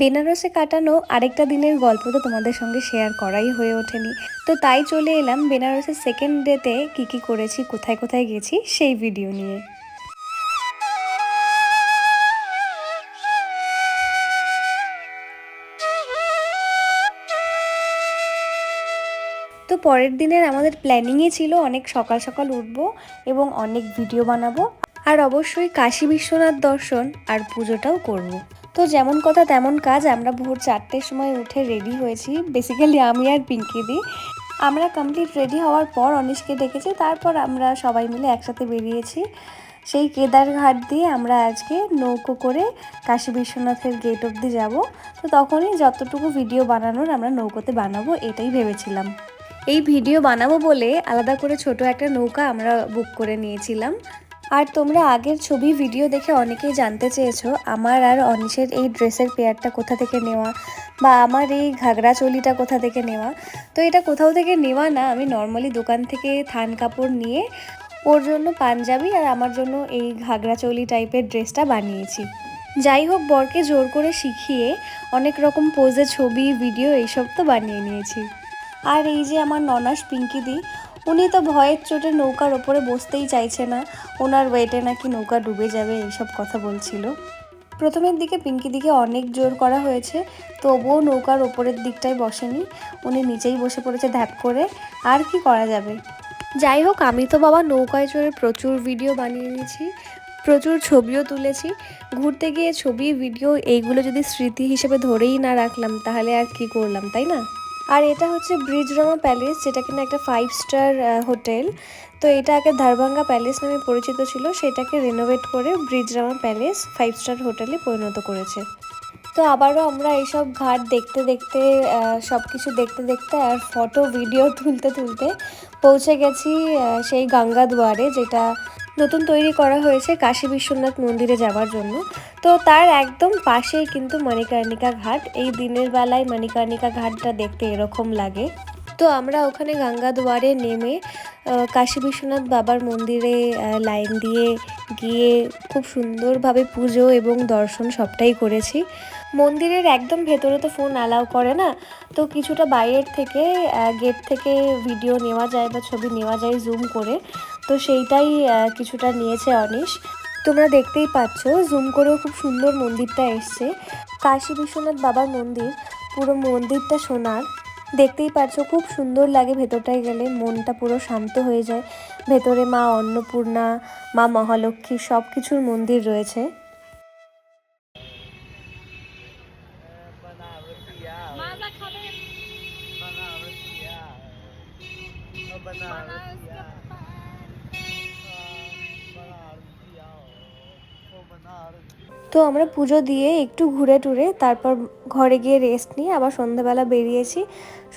বেনারসে কাটানো আরেকটা দিনের গল্প তো তোমাদের সঙ্গে শেয়ার করাই হয়ে ওঠেনি। তো তাই চলে এলাম বেনারসের সেকেন্ড ডেতে কী কী করেছি, কোথায় কোথায় গেছি সেই ভিডিও নিয়ে। তো পরের দিনের আমাদের প্ল্যানিংয়ে ছিল অনেক সকাল সকাল উঠব এবং অনেক ভিডিও বানাবো। আর অবশ্যই কাশী বিশ্বনাথ দর্শন আর পুজোটাও করব। তো যেমন কথা তেমন কাজ, আমরা ভোর চারটের সময় উঠে রেডি হয়েছি। বেসিক্যালি আমি আর পিঙ্কি দি। আমরা কমপ্লিট রেডি হওয়ার পর অনিশকে ডেকেছি তারপর আমরা সবাই মিলে একসাথে বেরিয়েছি। সেই কেদারঘাট দিয়ে আমরা আজকে নৌকো করে কাশী বিশ্বনাথের গেট অবধি যাব। তো তখনই যতটুকু ভিডিও বানানোর আমরা নৌকোতে বানাবো, এটাই ভেবেছিলাম। এই ভিডিও বানাবো বলে আলাদা করে ছোট একটা নৌকা আমরা বুক করে নিয়েছিলাম। আর তোমরা আগের ছবি ভিডিও দেখে অনেকেই জানতে চেয়েছো, আমার আর অনিশের এই ড্রেসের পেয়ারটা কোথা থেকে নেওয়া বা আমার এই ঘাগরা চলিটা কোথা থেকে নেওয়া? তো এটা কোথাও থেকে নেওয়া না, আমি নর্মালি দোকান থেকে থান কাপড় নিয়ে ওর জন্য পাঞ্জাবি আর আমার জন্য এই ঘাগরা চলি টাইপের ড্রেসটা বানিয়েছি। যাই হোক, বরকে জোর করে শিখিয়ে অনেক রকম পোজে ছবি ভিডিও এইসব তো বানিয়ে নিয়েছি। আর এই যে আমার ননাস পিঙ্কি পিঙ্কিদি উনি তো ভয়ের চোটে নৌকার ওপরে বসতেই চাইছে না। ওনার ওয়েটে নাকি নৌকা ডুবে যাবে, এইসব কথা বলছিল। প্রথমের দিকে পিঙ্কি দিকে অনেক জোর করা হয়েছে, তবুও নৌকার ওপরের দিকটায় বসেনি। উনি নিচেই বসে পড়েছে ধ্যাপ করে। আর কি করা যাবে? যাই হোক, আমি তো বাবা নৌকায় চড়ে প্রচুর ভিডিও বানিয়ে নিয়েছি, প্রচুর ছবিও তুলেছি। ঘুরতে গিয়ে ছবি, ভিডিও, এইগুলো যদি স্মৃতি হিসেবে ধরেই না রাখলাম, তাহলে আর কি করলাম, তাই না? আর এটা হচ্ছে ব্রিজরামা প্যালেস, যেটা কিনা একটা ফাইভ স্টার হোটেল। তো এটা আগে ধারভাঙ্গা প্যালেস নামে পরিচিত ছিল, সেটাকে রেনোভেট করে ব্রিজরামা প্যালেস ফাইভ স্টার হোটেলে পরিণত করেছে। তো আবারও আমরা এইসব ঘাট দেখতে দেখতে সব কিছু দেখতে দেখতে আর ফটো ভিডিও তুলতে তুলতে পৌঁছে গেছি সেই গঙ্গা দুয়ারে, যেটা নতুন তৈরি করা হয়েছে কাশী বিশ্বনাথ মন্দিরে যাওয়ার জন্য। তো তার একদম পাশেই কিন্তু মণিকর্ণিকা ঘাট। এই দিনের বেলায় মণিকর্ণিকা ঘাটটা দেখতে এরকম লাগে। তো আমরা ওখানে গঙ্গা দুয়ারে নেমে কাশী বিশ্বনাথ বাবার মন্দিরে লাইন দিয়ে গিয়ে খুব সুন্দরভাবে পুজো এবং দর্শন সবটাই করেছি। মন্দিরের একদম ভেতরে তো ফোন অ্যালাউ করে না। তো কিছুটা বাইরের থেকে গেট থেকে ভিডিও নেওয়া যায় বা ছবি নেওয়া যায় জুম করে। তো সেইটাই কিছুটা নিয়েছে অনিশ। তোমরা দেখতেই পাচ্ছ জুম করেও খুব সুন্দর মন্দিরটা এসছে কাশী বিশ্বনাথ বাবার মন্দির পুরো মন্দিরটা সোনার দেখতেই পাচ্ছ খুব সুন্দর লাগে ভেতরটায় গেলে মনটা পুরো শান্ত হয়ে যায় ভেতরে মা অন্নপূর্ণা মা মহালক্ষ্মী সব কিছুর মন্দির রয়েছে माझा खावे তো আমরা পুজো দিয়ে একটু ঘুরে টুরে, তারপর ঘরে গিয়ে রেস্ট নিয়ে আবার সন্ধ্যেবেলা বেরিয়েছি।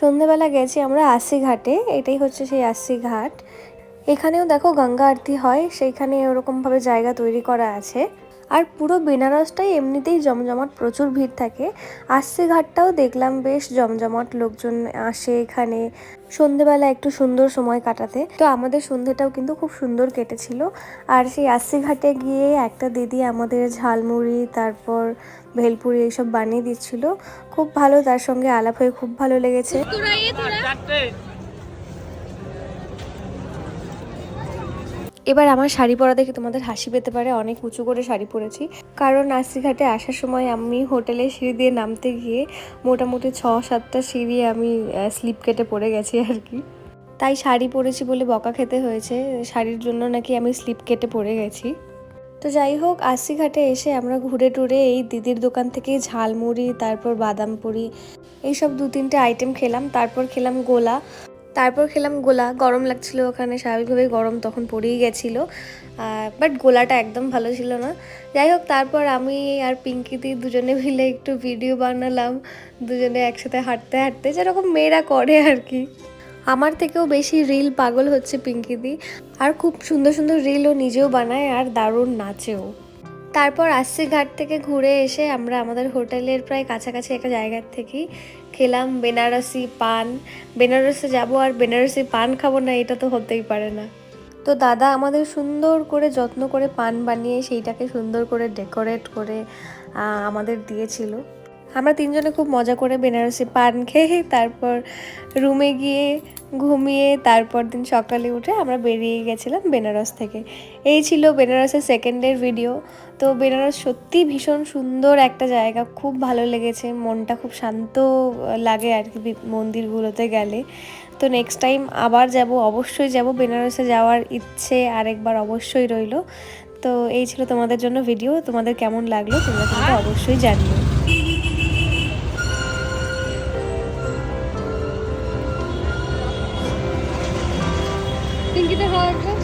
সন্ধ্যেবেলা গেছি আমরা আসি ঘাটে, এটাই হচ্ছে সেই আসি ঘাট। এখানেও দেখো গঙ্গা আরতি হয়, সেইখানে ওরকমভাবে জায়গা তৈরি করা আছে। আর পুরো বেনারসটাই এমনিতেই জমজমাট প্রচুর ভিড় থাকে। আশি ঘাটটাও দেখলাম বেশ জমজমাট লোকজন আসে এখানে। সন্ধেবেলা একটু সুন্দর সময় কাটাতে। তো আমাদের সন্ধেটাও কিন্তু খুব সুন্দর কেটেছিল। আর সেই আশি ঘাটে গিয়ে একটা দিদি আমাদের ঝালমুড়ি তারপর ভেলপুরি এইসব বানিয়ে দিচ্ছিল। খুব ভালো তার সঙ্গে আলাপ হয়ে খুব ভালো লেগেছে। এবার আমার শাড়ি পরা দেখে তোমাদের হাসি পেতে পারে, অনেক উঁচু করে শাড়ি পরেছি। কারণ আশিঘাটে আসার সময় আমি হোটেলে সিঁড়ি দিয়ে নামতে গিয়ে মোটামুটি ছ সাতটা সিঁড়ি আমি স্লিপ কেটে পড়ে গেছি আর কি। তাই শাড়ি পরেছি বলে বকা খেতে হয়েছে, শাড়ির জন্য নাকি আমি স্লিপ কেটে পড়ে গেছি। তো যাই হোক আশি ঘাটে এসে আমরা ঘুরে টুরে এই দিদির দোকান থেকে ঝালমুড়ি, তারপর বাদাম পুরি এইসব দু তিনটে আইটেম খেলাম, তারপর খেলাম গোলা। তারপর খেলাম গোলা, গরম লাগছিল ওখানে, স্বাভাবিকভাবেই গরম তখন পড়েই গেছিল। বাট গোলাটা একদম ভালো ছিল না। যাই হোক, তারপর আমি আর পিঙ্কিদি দুজনে মিলে একটু ভিডিও বানালাম। দুজনে একসাথে হাঁটতে হাঁটতে, যেরকম মেয়েরা করে আর কি। আমার থেকেও বেশি রিল পাগল হচ্ছে পিঙ্কিদি। আর খুব সুন্দর সুন্দর রিলও নিজেও বানায়, আর দারুণ নাচেও। তারপর আসছি ঘাট থেকে ঘুরে এসে আমরা আমাদের হোটেলের প্রায় কাছাকাছি একটা জায়গার থেকেই খেলাম বেনারসি পান। বেনারসে যাব আর বেনারসি পান খাব না, এটা তো হতেই পারে না। তো দাদা আমাদের সুন্দর করে যত্ন করে পান বানিয়ে সেইটাকে সুন্দর করে ডেকোরেট করে আমাদের দিয়েছিল। আমরা তিনজনে খুব মজা করে বেনারসি পান খেয়ে তারপর রুমে গিয়ে ঘুমিয়ে তারপর দিন সকালে উঠে আমরা বেরিয়ে গেছিলাম বেনারস থেকে। এই ছিল বেনারসের সেকেন্ডের ভিডিও তো বেনারস সত্যি ভীষণ সুন্দর একটা জায়গা, খুব ভালো লেগেছে, মনটা খুব শান্ত লাগে আর কি মন্দিরগুলোতে গেলে। তো নেক্সট টাইম আবার যাব, অবশ্যই যাব। বেনারসে যাওয়ার ইচ্ছে আরেকবার অবশ্যই রইল। তো এই ছিল তোমাদের জন্য ভিডিও তোমাদের কেমন লাগল তোমরা কিন্তু অবশ্যই জানিও। Rengi de harika.